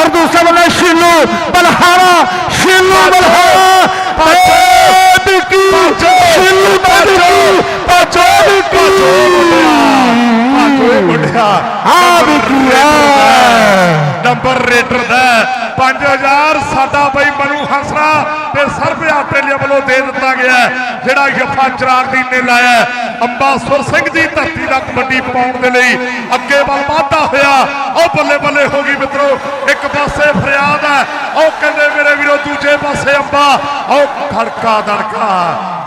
Speaker 1: ਔਰ ਦੂਸਰੇ ਵੱਲੇ ਸ਼ੀਲੂ ਬਲਹਾਰਾ। ਸ਼ੀਲੂ ਬਲਹਾਰਾ। ਤੇ ਬਿੱਕੀ ਦਾ ਬਿੱਕੀ ਪਾਚੋ ਬਿੱਕੀ
Speaker 3: ਓਏ ਮੁੰਡਿਆ?
Speaker 1: ਆ ਬਿੱਕੀ ਆ
Speaker 3: ਨੰਬਰ ਰੇਟਰ ਦਾ 5000 ਸਾਡਾ ਬਈ ਮਨੂ ਹੰਸਰਾ ਤੇ ਸਰਬ ਆਸਟ੍ਰੇਲੀਆ ਵੱਲੋਂ ਦੇ ਦਿੱਤਾ ਗਿਆ ਜਿਹੜਾ ਯਫਾ ਚਰਾਗ ਨੇ ਲਾਇਆ ਹੈ। ਅੰਬਾਸੁਰ ਸਿੰਘ ਦੀ ਧਰਤੀ ਦਾ ਕਬੱਡੀ ਪਾਉਣ ਦੇ ਲਈ ਅੱਗੇ ਵੱਲ ਵਾਧਾ ਹੋਇਆ ਉਹ ਬੱਲੇ ਬੱਲੇ ਹੋ ਗਈ ਮਿੱਤਰੋ, ਇੱਕ ਪਾਸੇ ਫਰਿਆਦ ਹੈ, ਉਹ ਕਹਿੰਦੇ ਮੇਰੇ ਵੀਰੋ ਦੂਜੇ ਪਾਸੇ ਅੰਬਾ, ਉਹ ਖੜਕਾ ਦੜਕਾ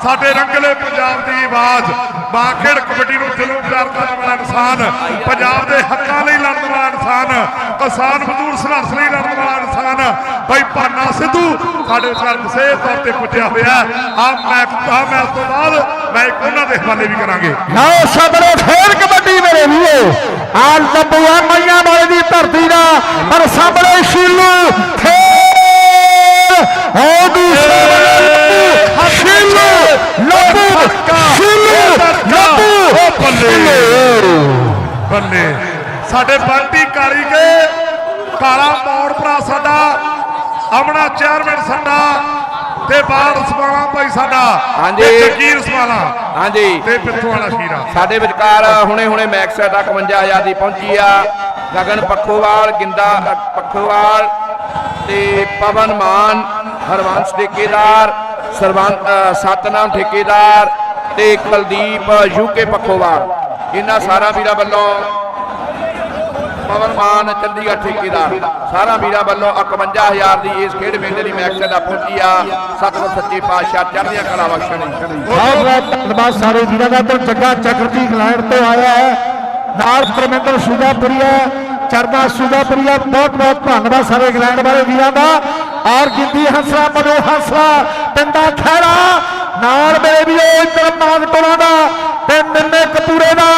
Speaker 3: ਸਾਡੇ ਰੰਗਲੇ ਪੰਜਾਬ ਦੀ ਆਵਾਜ਼। ਬਾਖੜ ਕਬੱਡੀ ਨੂੰ ਦਿਲੋਂ ਪਿਆਰ ਕਰਨ ਵਾਲਾ ਇਨਸਾਨ, ਪੰਜਾਬ ਦੇ ਹੱਕਾਂ ਲਈ ਲੜਨ ਵਾਲਾ ਇਨਸਾਨ, ਕਿਸਾਨ ਮਜ਼ਦੂਰ ਸੰਘਰਸ਼ ਲਈ ਲੜਨ ਵਾਲਾ ਇਨਸਾਨ। ਭਾਈ ਭਾਨਾ ਸਿੱਧੂ ਸਾਡੇ ਵਿਚਾਰ ਵਿਸ਼ੇਸ਼ ਤੌਰ ਤੇ ਪੁੱਜਿਆ ਹੋਇਆ ਆ ਮੈਂ ਆ ਮੈਂ ਉਸ ਤੋਂ ਬਾਅਦ ਮੈਂ ਉਹਨਾਂ ਦੇ ਹਵਾਲੇ ਵੀ ਕਰਾਂਗੇ।
Speaker 1: ਲਓ ਸਾਹਮਣੇ ਫੇਰ ਕਬੱਡੀ ਮੇਰੇ ਵੀਰੋ। ਆ ਲੱਭੂਆ
Speaker 3: ਬੱਲੇ ਸਾਡੇ ਬੰਟੀ ਕਾਲੀਗੇ ਕਾਲਾ ਮੋੜ ਭਰਾ ਸਾਡਾ ਅਮਨਾ ਚੇਅਰਮੈਨ ਸਾਡਾ ਤੇ ਬਾੜ ਸਮਾਲਾ ਭਾਈ ਸਾਡਾ
Speaker 4: ਹਾਂਜੀ।
Speaker 3: ਤੇ ਜਗੀਰ ਸਮਾਲਾ
Speaker 4: ਹਾਂਜੀ।
Speaker 3: ਤੇ ਪਿੱਥੋਂ ਵਾਲਾ ਸ਼ੀਰਾ।
Speaker 4: ਸਾਡੇ ਵਿਚਕਾਰ ਹੁਣੇ ਹੁਣੇ ਮੈਕਸ ਦਾ 51000 ਦੀ ਪਹੁੰਚੀ ਆ। ਗਗਨ ਪੱਖੋਵਾਲ ਗਿੰਦਾ ਪੱਖੋਵਾਲ ਤੇ ਪਵਨ ਮਾਨ ਹਰਵੰਸ਼ ਠੇਕੇਦਾਰ ਸਰਵੰਤ ਸਤਨਾਮ ਠੇਕੇਦਾਰ ਤੇ ਕੁਲਦੀਪ ਯੂਕੇ ਪੱਖੋਵਾਲ। ਇਹਨਾਂ ਸਾਰਾ ਵੀਰਾਂ ਵੱਲੋਂ ਪਵਨ ਮਾਨ, ਚੰਡੀਗੜ੍ਹ ਠੇਕੇਦਾਰ, ਸਾਰਾ ਵੀਰਾਂ ਵੱਲੋਂ 51000 ਦੀ ਇਸ ਖੇਡ ਮੇਲੇ ਦੀ ਮੈਕਸ ਦਾ ਪਹੁੰਚੀ ਆ, ਸਤਿਗੁਰ ਸੱਚੇ ਪਾਤਸ਼ਾਹ, ਚੜ੍ਹਦੀਆਂ ਕਲਾ ਬਖਸ਼ਣ
Speaker 1: ਬਹੁਤ ਬਹੁਤ ਧੰਨਵਾਦ ਸਾਰੇ ਵੀਰਾਂ ਦਾ ਇੱਧਰ ਜੱਗਾ ਚੱਕਰਤੀ ਇੰਗਲੈਂਡ ਤੋਂ ਆਇਆ ਹੈ। ਨਾਲ ਪਰਮਿੰਦਰ ਸੁਜਾਪੁਰੀਆ ਚਰਨਾ ਸੁਦਾਪੁਰੀਆ ਬਹੁਤ ਬਹੁਤ ਧੰਨਵਾਦ ਸਾਰੇ ਇੰਗਲੈਂਡ ਵਾਲੇ ਵੀਰਾਂ ਦਾ। ਔਰ ਗਿੰਦੀ ਹੰਸਲਾ ਮਨੋ ਹੰਸਲਾ, ਪਿੰਡਾ ਖੈਰਾ ਨਾਲ ਮੇਰੇ ਵੀ ਇੰਦਰ ਮਾਨਟੋਣਾ ਦਾ। ਤੇ ਨਿੰਨੇ ਕਪੂਰੇ ਦਾ,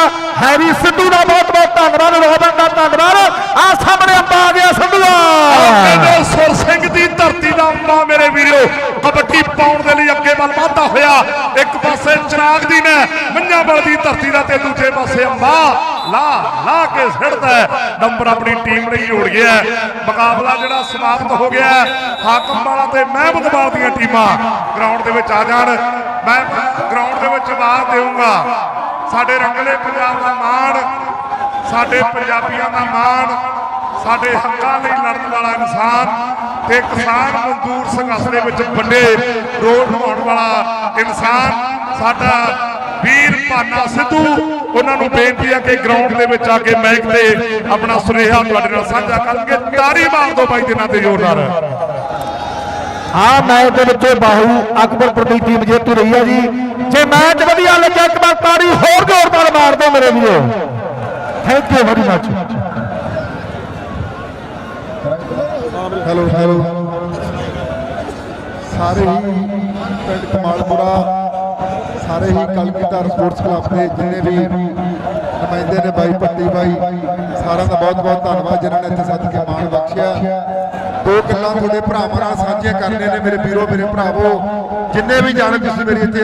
Speaker 1: ਹੈਰੀ ਸਿੱਧੂ ਦਾ ਬਹੁਤ ਬਹੁਤ ਧੰਨਵਾਦ, ਰੋਬਨ ਦਾ ਧੰਨਵਾਦ। ਆ ਸਾਹਮਣੇ ਅੰਬਾ ਆ ਗਿਆ ਸੰਧੂਆ
Speaker 3: ਕਹਿੰਦੇ ਸੁਰ ਸਿੰਘ ਦੀ ਧਰਤੀ ਦਾ ਅੰਬਾ ਮੇਰੇ ਵੀਰੋ, ਕਬੱਡੀ ਪਾਉਣ ਦੇ ਲਈ ਅੱਗੇ ਵੱਲ ਵਧਦਾ ਹੋਇਆ। ਇੱਕ ਪਾਸੇ ਚਿਰਾਗ ਦੀ ਨੇ ਮੰਝਾਂਬਲ ਦੀ ਧਰਤੀ ਦਾ ਤੇ ਦੂਜੇ ਪਾਸੇ ਅੰਬਾ ਲਾ ਲਾ ਕੇ ਸਿੱਟਦਾ ਨੰਬਰ ਆਪਣੀ ਟੀਮ ਲਈ ਜੋੜ ਗਿਆ ਮੁਕਾਬਲਾ ਜਿਹੜਾ ਸਮਾਪਤ ਹੋ ਗਿਆ ਹੈ। ਹਾਕਮ ਵਾਲਾ ਤੇ ਮਹਿਮਦ ਵਾਲ ਦੀਆਂ ਟੀਮਾਂ ਗਰਾਊਂਡ ਦੇ ਵਿੱਚ ਆ ਜਾਣ। ਮੈਂ ਗਰਾਊਂਡ ਦੇ ਵਿੱਚ ਸਾਡੇ ਰੰਗਲੇ ਪੰਜਾਬ ਦਾ ਮਾਣ, ਸਾਡੇ ਪੰਜਾਬੀਆਂ ਦਾ ਮਾਣ, ਸਾਡੇ ਹੱਕਾਂ ਲਈ ਲੜਨ ਵਾਲਾ ਇਨਸਾਨ ਤੇ ਕਿਸਾਨ ਮਜ਼ਦੂਰ ਸੰਘਰਸ਼ ਦੇ ਵਿੱਚ ਵੱਡੇ ਰੋਲ ਨਿਭਾਉਣ ਵਾਲਾ ਇਨਸਾਨ, ਸਾਡਾ ਵੀਰ ਭਾਨਾ ਸਿੱਧੂ, ਉਹਨਾਂ ਨੂੰ ਬੇਨਤੀ ਹੈ ਕਿ ਗਰਾਊਂਡ ਦੇ ਵਿੱਚ ਆ ਕੇ ਮੈਚ ਤੇ ਆਪਣਾ ਸੁਨੇਹਾ ਤੁਹਾਡੇ ਨਾਲ ਸਾਂਝਾ ਕਰਨਗੇ। ਤਾੜੀ ਮਾਰ ਦਿਓ ਬਾਈ ਦੇ ਨਾਂ ਤੇ ਜ਼ੋਰਦਾਰ
Speaker 1: ਆ ਮੈਚ ਦੇ ਵਿੱਚ ਬਾਹੂ ਅਕਬਰਪੁਰ ਦੀ ਟੀਮ ਜੇਤੂ ਰਹੀ ਹੈ ਜੀ। ਜੇ ਮੈਚ ਵਧੀਆ ਲੱਗਿਆ, ਇੱਕ ਵਾਰ ਤਾੜੀ ਹੋਰ ਜ਼ੋਰਦਾਰ ਮਾਰ ਦਿਓ ਮੇਰੇ ਵੀਰੋ। Thank you very much
Speaker 5: hello hello ਸਾਰੇ ਹੀ ਪਿੰਡ ਕਮਾਲਪੁਰਾ, ਸਾਰੇ ਹੀ ਕਲਗੀਧਰ ਸਪੋਰਟਸ ਕਲੱਬ ਦੇ ਜਿੰਨੇ ਵੀ ਨੁਮਾਇੰਦੇ ਨੇ ਬਾਈ ਪੱਟੀ ਬਾਈ, ਸਾਰਿਆਂ ਦਾ ਬਹੁਤ ਬਹੁਤ ਧੰਨਵਾਦ ਜਿਨ੍ਹਾਂ ਨੇ ਇੱਥੇ ਸੱਦ ਕੇ ਮਾਣ ਬਖਸ਼ਿਆ। ਦੋ ਗੱਲਾਂ ਤੁਹਾਡੇ ਭਰਾਵਾਂ ਨਾਲ ਸਾਂਝੀਆਂ ਕਰਨੀਆਂ ਨੇ ਮੇਰੇ ਵੀਰੋ, ਮੇਰੇ ਭਰਾਵੋ। ਜਿੰਨੇ ਵੀ ਜਾਣੇ ਤੁਸੀਂ ਮੇਰੀ ਇੱਥੇ